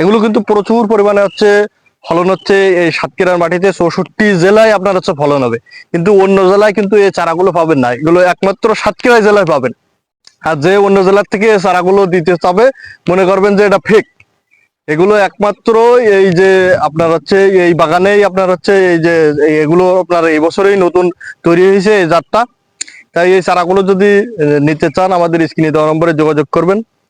এগুলো কিন্তু প্রচুর পরিমাণে হচ্ছে ফলন হচ্ছে এই সাতক্ষীরার মাটিতে। চৌষট্টি জেলায় আপনার হচ্ছে ফলন হবে। কিন্তু অন্য জেলায় কিন্তু এই চারাগুলো পাবেন না। এগুলো একমাত্র সাতক্ষীরা জেলায় পাবেন। আর যে অন্য জেলার থেকে চারাগুলো দিতে চাবে, মনে করবেন যে এটা ফেক এগুলো একমাত্র এই যে আপনার হচ্ছে এই বাগানেই আপনার হচ্ছে এই যে এগুলো আপনার এই বছরেই নতুন তৈরি হয়েছে এই জাতটা। তাই এই চারাগুলো যদি নিতে চান, আমাদের স্ক্রিনে দেওয়া নম্বরে যোগাযোগ করবেন।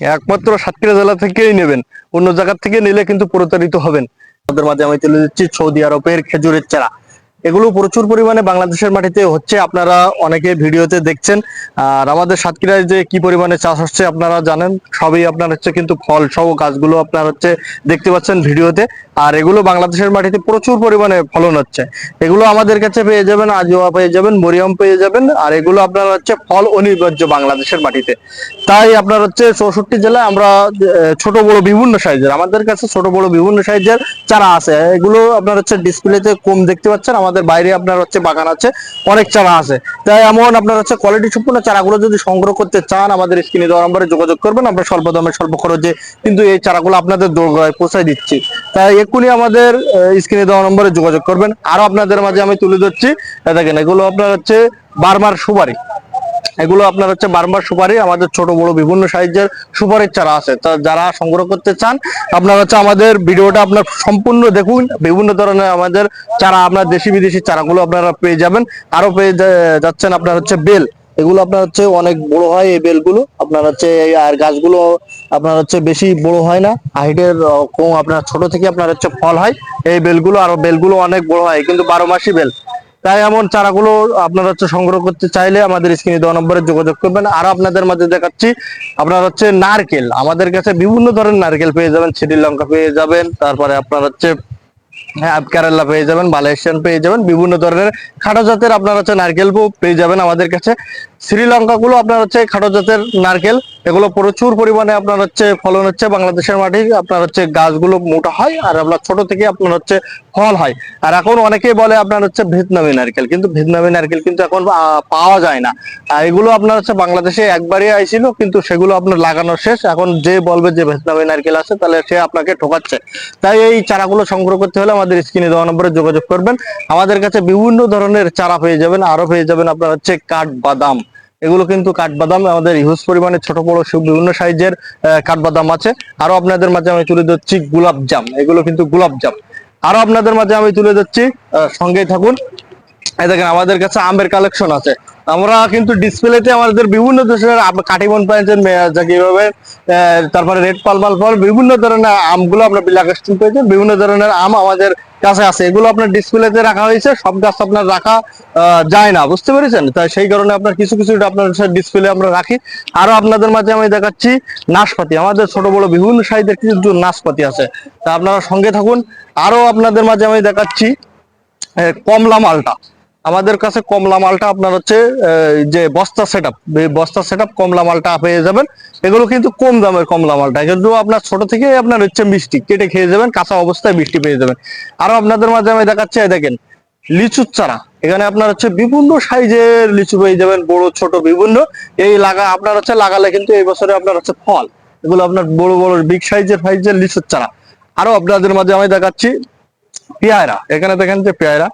একমাত্র সাতক্ষীরা জেলা থেকেই নেবেন। অন্য জায়গা থেকে নিলে কিন্তু প্রতারিত হবেন। আমাদের মাঝে আমি চলে যাচ্ছি সৌদি আরবের খেজুরের চারা। এগুলো প্রচুর পরিমাণে বাংলাদেশের মাটিতে হচ্ছে। আপনারা অনেকে ভিডিওতে দেখছেন। আর আমাদের সাতক্ষীরায় যে কি পরিমাণে চাষ হচ্ছে আপনারা জানেন, সবই আপনার হচ্ছে কিন্তু ফল সহ গাছগুলো আপনার হচ্ছে দেখতে পাচ্ছেন ভিডিওতে। আর এগুলো বাংলাদেশের মাটিতে প্রচুর পরিমাণে ফলন হচ্ছে। এগুলো আমাদের কাছে পেয়ে যাবেন, আজোয়া পেয়ে যাবেন, মরিয়াম পেয়ে যাবেন। আর এগুলো আপনার হচ্ছে ফল অনিবার্য বাংলাদেশের মাটিতে। তাই আপনার হচ্ছে চৌষট্টি জেলায় আমরা ছোট বড় বিভিন্ন সাইজের, আমাদের কাছে ছোট বড় বিভিন্ন সাইজের চারা আছে। এগুলো আপনার হচ্ছে ডিসপ্লেতে কম দেখতে পাচ্ছেন, আমাদের বাইরে আপনার হচ্ছে বাগান আছে, অনেক চারা আছে। তাই এমন আপনার হচ্ছে কোয়ালিটি সম্পূর্ণ চারাগুলো যদি সংগ্রহ করতে চান, আমাদের স্ক্রিনে দেওয়া নম্বরে যোগাযোগ করবেন, আমরা স্বল্প দামে, স্বল্প খরচে কিন্তু এই চারাগুলো আপনাদের পৌঁছায় দিচ্ছি। তাই এক্ষুনি আমাদের স্ক্রিনে দেওয়া নম্বরে যোগাযোগ করবেন। আরও আপনাদের মাঝে আমি তুলে ধরছি দেখেন এগুলো আপনার হচ্ছে বারবার সুপারি। এগুলো আপনার হচ্ছে বারবার সুপারি, আমাদের ছোট বড় বিভিন্ন সাইজের সুপারির চারা আছে। তা যারা সংগ্রহ করতে চান, আপনার হচ্ছে আমাদের ভিডিওটা আপনার সম্পূর্ণ দেখুন। বিভিন্ন ধরনের আমাদের চারা, আপনার দেশি বিদেশি চারাগুলো আপনারা পেয়ে যাবেন। আরও পেয়ে যাচ্ছেন আপনার হচ্ছে বেল। এগুলো আপনার হচ্ছে অনেক বড় হয় এই বেলগুলো। আপনার হচ্ছে আর গাছগুলো আপনার হচ্ছে বেশি বড় হয় না। হাইটের কম আপনার ছোট থেকে আপনার হচ্ছে ফল হয়। এই বেলগুলো আর বেলগুলো অনেক বড় হয়, কিন্তু বারো মাসি বেল। তাই এমন চারাগুলো আপনারা হচ্ছে সংগ্রহ করতে চাইলে আমাদের স্ক্রিনে দেওয়া নম্বরে যোগাযোগ করবেন। আর আপনাদের মাঝে দেখাচ্ছি, আপনার হচ্ছে নারকেল। আমাদের কাছে বিভিন্ন ধরনের নারকেল পেয়ে যাবেন শ্রীলঙ্কা পেয়ে যাবেন, তারপরে আপনার হচ্ছে হ্যাঁ কেরালা পেয়ে যাবেন মালয়েশিয়ান পেয়ে যাবেন, বিভিন্ন ধরনের খাটো জাতের আপনার হচ্ছে নারকেল পেয়ে যাবেন আমাদের কাছে। শ্রীলঙ্কা গুলো আপনার হচ্ছে খাটো জাতের নারকেল এগুলো প্রচুর পরিমাণে আপনার হচ্ছে ফলন হচ্ছে, বাংলাদেশের মাটি আপনার হচ্ছে গাছগুলো মোটা হয় আর আপনার ছোট থেকে আপনার হচ্ছে ফল হয়। আর এখন অনেকেই বলে আপনার হচ্ছে ভিয়েতনামি নারকেল, কিন্তু ভিয়েতনামি নারকেল কিন্তু এখন পাওয়া যায় না। এগুলো আপনার হচ্ছে বাংলাদেশে একবারই আইছিল, কিন্তু সেগুলো আপনার লাগানো শেষ। এখন যে বলবে যে ভিয়েতনামি নারকেল আছে, তাহলে সে আপনাকে ঠকাচ্ছে। তাই এই চারাগুলো সংগ্রহ করতে হলে আমাদের স্ক্রিনে দেওয়া নম্বরে যোগাযোগ করবেন। আমাদের কাছে বিভিন্ন ধরনের চারা পেয়ে যাবেন। আরও পেয়ে যাবেন আপনার হচ্ছে কাঠ বাদাম এগুলো কিন্তু কাঠবাদাম, আমাদের হিউজ পরিমাণে ছোট, বড় বিভিন্ন সাইজের কাঠবাদাম আছে। আরও আপনাদের মাঝে আমি তুলে ধরছি গোলাপ জাম। এগুলো কিন্তু গোলাপ জাম। আরও আপনাদের মাঝে আমি তুলে ধরছি সঙ্গেই থাকুন। এই দেখেন, আমাদের কাছে আমের কালেকশন আছে। আমরা কিন্তু ডিসপ্লেতে আমাদের বিভিন্ন দেশের কাটিমন পেয়েছেন কীভাবে তারপরে রেড পালমাল ফল বিভিন্ন ধরনের আমগুলো আপনার বিলাকাস্টিন পেয়েছেন বিভিন্ন ধরনের আম আমাদের কাছে আছে। এগুলো আপনার ডিসপ্লেতে রাখা হয়েছে, সব গাছ আপনার রাখা যায় না, বুঝতে পেরেছেন? তাই সেই কারণে আপনার কিছু কিছু আপনার ডিসপ্লে আমরা রাখি। আরও আপনাদের মাঝে আমি দেখাচ্ছি নাশপাতি। আমাদের ছোট বড় বিভিন্ন সাইজের কিছু নাশপাতি আছে। তা আপনারা সঙ্গে থাকুন। আরও আপনাদের মাঝে আমি দেখাচ্ছি কমলা মালটা। আমাদের কাছে কমলা মালটা আপনার হচ্ছে যে বস্তা সেটআপ বস্তা সেট আপ কমলা মালটা পেয়ে যাবেন। এগুলো কিন্তু কম দামের কমলা মালটা। কিন্তু আপনার ছোট থেকে আপনার হচ্ছে মিষ্টি, কেটে খেয়ে যাবেন, কাঁচা অবস্থায় মিষ্টি পেয়ে যাবেন। আরও আপনাদের মাঝে আমি দেখাচ্ছি দেখেন, লিচুর চারা। এখানে আপনার হচ্ছে বিভিন্ন সাইজের লিচু পেয়ে যাবেন, বড়, ছোট, বিভিন্ন। এই লাগা, আপনার হচ্ছে লাগালে কিন্তু এই বছরে আপনার হচ্ছে ফল। এগুলো আপনার বড় বড় বিগ সাইজের সাইজের লিচুর চারা। আরও আপনাদের মাঝে আমি দেখাচ্ছি, পেয়ারা। এখানে দেখেন যে পেয়ারা।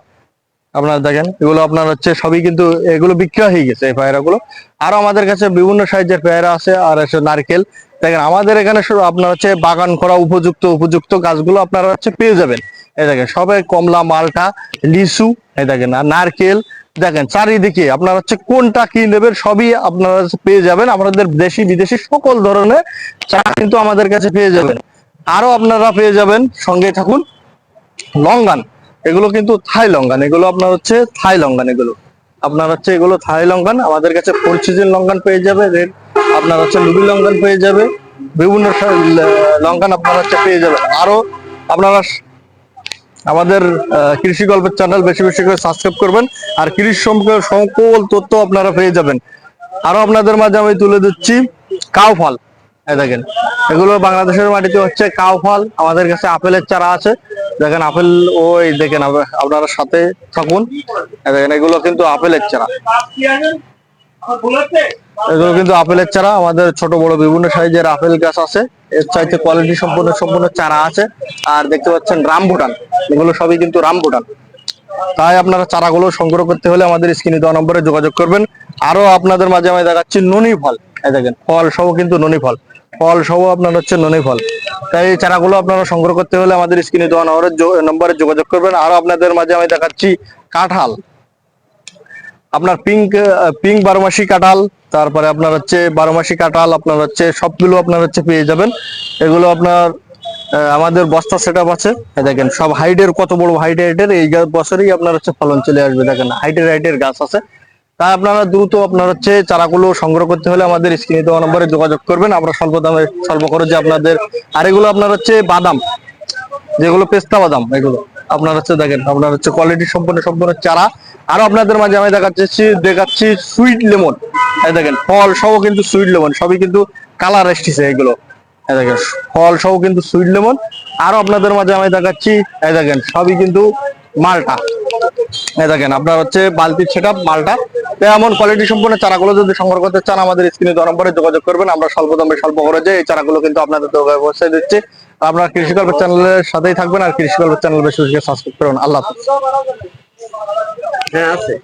আপনারা দেখেন, এগুলো আপনার হচ্ছে সবই কিন্তু এগুলো বিক্রি হয়ে গেছে এই গুলো আরও আমাদের কাছে বিভিন্ন সাইজের পেয়ারা আছে, আর আছে নারকেল। দেখেন, আমাদের এখানে আপনার হচ্ছে বাগান করা উপযুক্ত উপযুক্ত গাছগুলো আপনারা হচ্ছে পেয়ে যাবেন। এই দেখেন সবাই কমলা, মালটা, লিচু, এই দেখেন, আর নারকেল। দেখেন, চারিদিকে আপনার হচ্ছে কোনটা কি নেবেন সবই আপনারা পেয়ে যাবেন। আমাদের দেশি, বিদেশি সকল ধরনের চা কিন্তু আমাদের কাছে পেয়ে যাবেন। আরও আপনারা পেয়ে যাবেন সঙ্গে থাকুন। লঙ্গান। এগুলো কিন্তু থাই লঙ্গান এগুলো আপনার হচ্ছে থাই লঙ্গান এগুলো। আপনার হচ্ছে এগুলো থাই লঙ্গান আমাদের কাছে ফোর সিজন লঙ্গান পেয়ে যাবে রেড আপনার হচ্ছে লুবি লঙ্গান পেয়ে যাবে, বিভিন্ন লঙ্কান আপনারা হচ্ছে পেয়ে যাবেন আরও আপনারা আমাদের কৃষি গল্পের চ্যানেল বেশি বেশি করে সাবস্ক্রাইব করবেন, আর কৃষি সম্পর্কে সকল তথ্য আপনারা পেয়ে যাবেন। আরও আপনাদের মাঝে আমি তুলে দিচ্ছি কাউ ফল এই দেখেন, এগুলো বাংলাদেশের মাটিতে হচ্ছে কাউ ফল। আমাদের কাছে আপেলের চারা আছে। দেখেন, আপেল, ওই দেখেন, আপ- আপনারা সাথে থাকুন। দেখেন, এগুলো কিন্তু আপেলের চারা। এগুলো কিন্তু আপেলের চারা। আমাদের ছোট, বড় বিভিন্ন সাইজের আপেল গাছ আছে। এর চাইতে কোয়ালিটি সম্পূর্ণ সম্পূর্ণ চারা আছে। আর দেখতে পাচ্ছেন রামভুটান। এগুলো সবই কিন্তু রামভুটান। তাই আপনারা চারাগুলো সংগ্রহ করতে হলে আমাদের স্ক্রিনে দেওয়া নম্বরে যোগাযোগ করবেন। আরও আপনাদের মাঝে আমি দেখাচ্ছি ননি ফল। এই দেখেন, ফল সহ কিন্তু ননি ফল। ফল সহ আপনার হচ্ছে ননি ফল। তাই এই চারাগুলো আপনারা সংগ্রহ করতে হলে আমাদের স্ক্রিনে দেওয়া নম্বরে যোগাযোগ করবেন। আরও আপনাদের মাঝে আমি দেখাচ্ছি কাঁঠাল। আপনার পিঙ্ক পিঙ্ক বারোমাসি কাঁঠাল, তারপরে আপনার হচ্ছে বারোমাসি কাঁঠাল, আপনার হচ্ছে সবগুলো আপনার হচ্ছে পেয়ে যাবেন। এগুলো আপনার আমাদের বস্তা সেট আছে। দেখেন, সব হাইটের, কত বড় হাইট হাইটের, এই বছরই আপনার হচ্ছে ফলন চলে আসবে। দেখেন, হাইটের হাইটের গাছ আছে। তাই আপনারা দ্রুত আপনার হচ্ছে চারাগুলো সংগ্রহ করতে হলে আমাদের স্ক্রিনে দেওয়া নম্বরে যোগাযোগ করবেন। আমরা স্বল্প দামে, স্বল্প খরচে আপনাদের, আর এগুলো আপনার হচ্ছে বাদাম, যেগুলো পেস্তা বাদাম, এগুলো। আপনার হচ্ছে দেখেন, আপনার হচ্ছে কোয়ালিটি সম্পূর্ণ সম্পূর্ণ চারা। আরও আপনাদের মাঝে আমি দেখাচ্ছি দেখাচ্ছি সুইট লেমন এই দেখেন, ফল সহ কিন্তু সুইট লেমন সবই কিন্তু কালার এসেছে এগুলো। এই দেখেন, ফল সহ কিন্তু সুইট লেমন আরও আপনাদের মাঝে আমি দেখাচ্ছি, এই দেখেন, সবই কিন্তু মালটা। দেখেন, আপনার হচ্ছে বালতির সেটা মালটা। এমন কোয়ালিটি সম্পূর্ণ চারাগুলো যদি সংগ্রহ করতে চান, আমাদের স্ক্রিনে দু নম্বরে যোগাযোগ করবেন। আমরা স্বল্প দামে, স্বল্প খরচে এই চারাগুলো কিন্তু আপনাদের পৌঁছে দিচ্ছি। আপনার কৃষি গল্পের চ্যানেলের সাথেই থাকবেন, আর কৃষি গল্পের চ্যানেল বেশি সাবস্ক্রাইব করুন। আল্লাহ হ্যাঁ আছে।